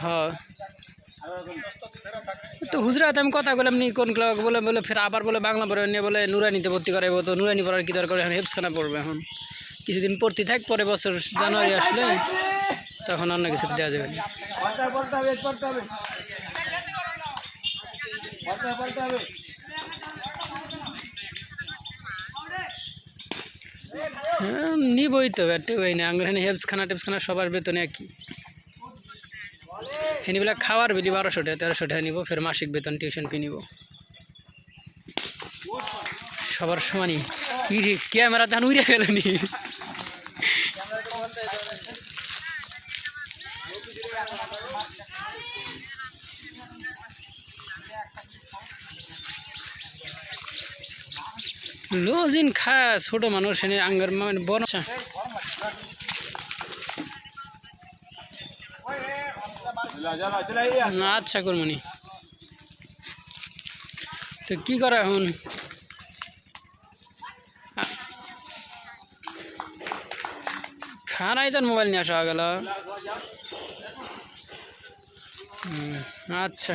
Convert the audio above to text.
হ্যাঁ। তো হুজরাত আমি কথা বললাম নি, কোন বলে বলে ফের আবার বলে বাংলা পড়ে নিয়ে বলে নুরানিতে ভর্তি করাবো তো নুরানি পড়ার কি দরকার? এখন হেফসখানা পড়বে এখন। কিছুদিন পড়তে থাক পরে বছর জানুয়ারি আসলে তখন অন্য কিছু দেওয়া যাবে। হ্যাঁ নিবই তো একটা ওই না। আঙ্গুর হেনে হেফস খানা টেপস খানা সবার বেতনে একই। হেনিবেলা খাওয়ার বিলি বারোশো টাকা, তেরোশো টাকা নিব, ফের মাসিক বেতন, টিউশন ফি নিব। সবার সমানই। কি রে ক্যামেরা ধান উড়ে গেল নি। লজিন খা, ছোট মানুষ এনে আঙ্গার মানে বন আচ্ছা। আচ্ছা করমনি তো কি করা এখন? খানাই তো মোবাইল নিয়ে আসা গেল। আচ্ছা।